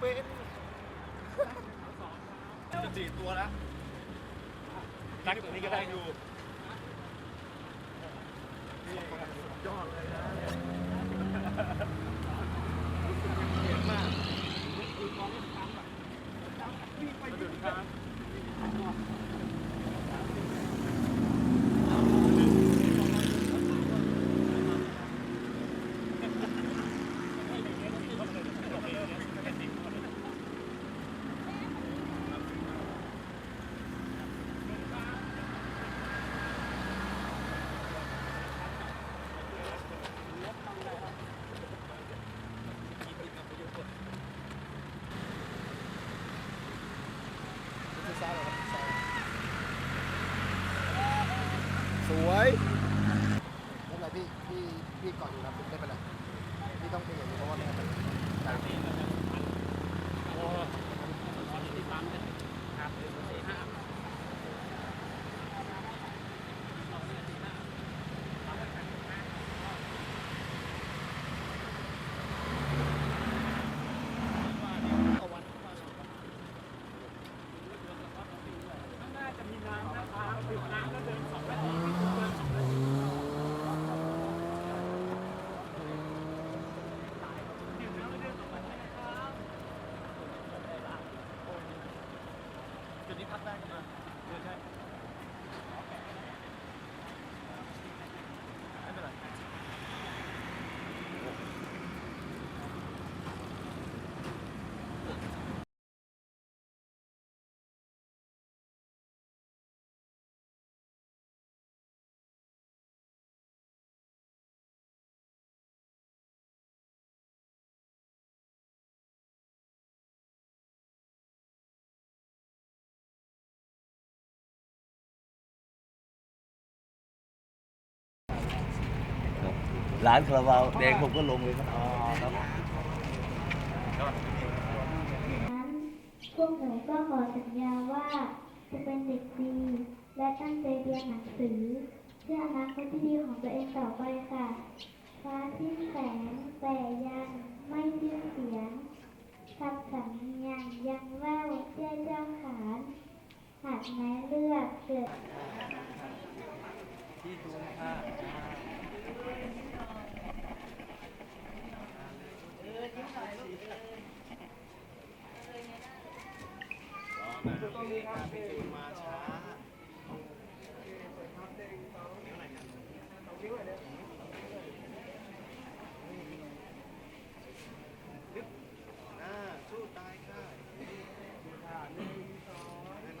เป็นจะสี่ตัวแล้วนักตัวนี้ก็ได้อยู่ยอดเลยนะสวย ไม่เป็นไรพี่พี่พี่ก่อนอยู่นะไม่เป็นไรพี่ต้องเป็นอย่างนี้เพราะว่าไม่งั้นมันตาม นี้พักได้กันมา ร้านคาราบาวแดงผมก็ลงเลยครับนั้นพวกหนูก็ขอสัญญาว่าจะเป็นเด็กดี และตั้งใจเรียนหนังสือ เพื่ออนาคตที่ดีของตัวเองต่อไปค่ะฟ้าสิ้นแสงแต่ยังไม่สิ้นเสียงคำสำเนียงยังแว่วเจ้าเจ้าขานหากแม้เลือดเกิด มาช้าอ่าสู้ตายค่ะได้ไหม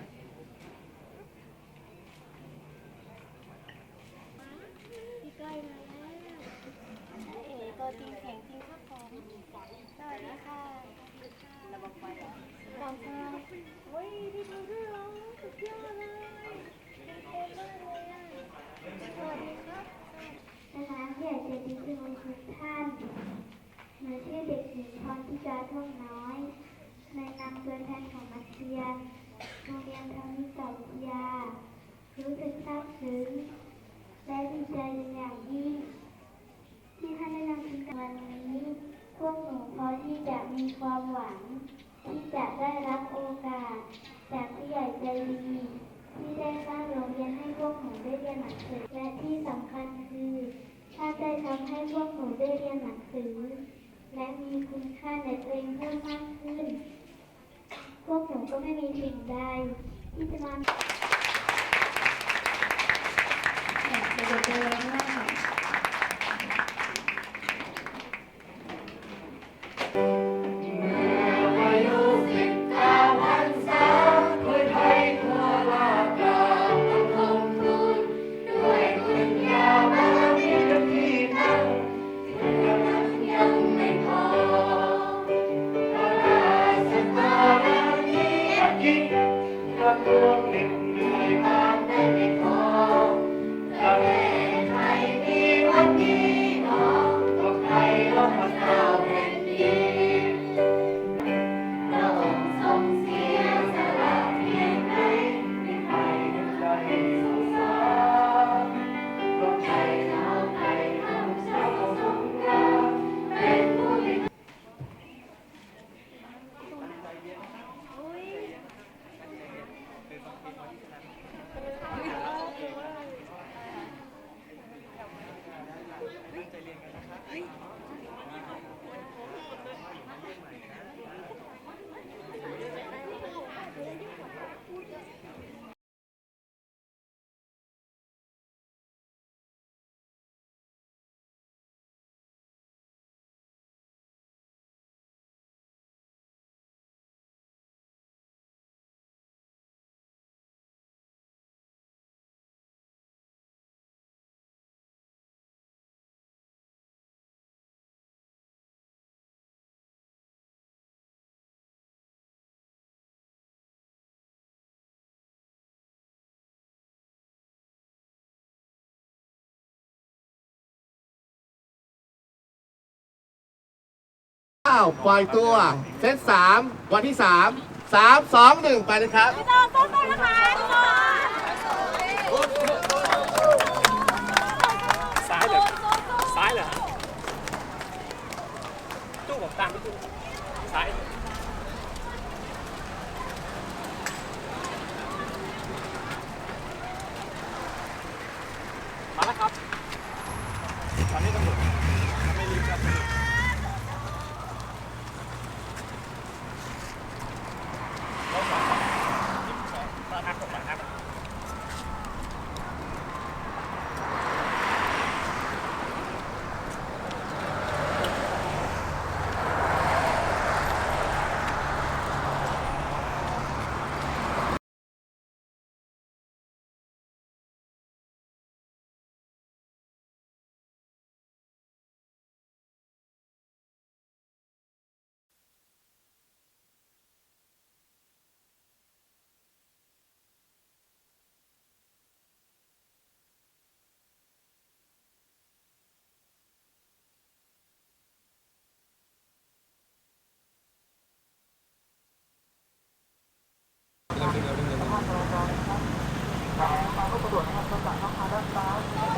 พี่ก้อยมาแล้วเอ๋ตัวจริงเสียงจริงครับผมสวัสดีค่ะระ ขอบคุณเฮ้ยพี่ดูด้วยเหรอสุดยอดเลยเป็นเต็มมากเลยอะสวัสดีครับและน้ำใหญ่ใจดีที่มีทุกท่านหนูชื่อเด็กหญิงพรทิจาท่องน้อยในนามตัวแทนของนักเรียนโรงเรียนธรรมิกาวิทยา รู้สึกซาบซึ้งและดีใจอย่างยิ่งที่ท่านได้นำทุนวันนี้ พวกหนูพอที่จะมีความหวัง ที่จะได้รับโอกาส จากผู้ใหญ่ใจดี ที่ได้สร้างโรงเรียนให้พวกหนูได้เรียนหนังสือและที่สำคัญคือท่าได้ทำให้พวกหนูได้เรียนหนังสือ และมีคุณค่าในตัวเองเพิ่มมากขึ้น พวกหนูก็ไม่มีสิ่งใดที่จะมา กระท listening. อ้าวปล่อยตัว เซตสามวันที่สามสามสองหนึ่งไปเลยครับซ้ายเหรซ้ายเหรตู้บอตามไปซ้ายมาแล้วครับ ตอนนี้ตำรว เราได้เงินั้นค่ะแล้วก็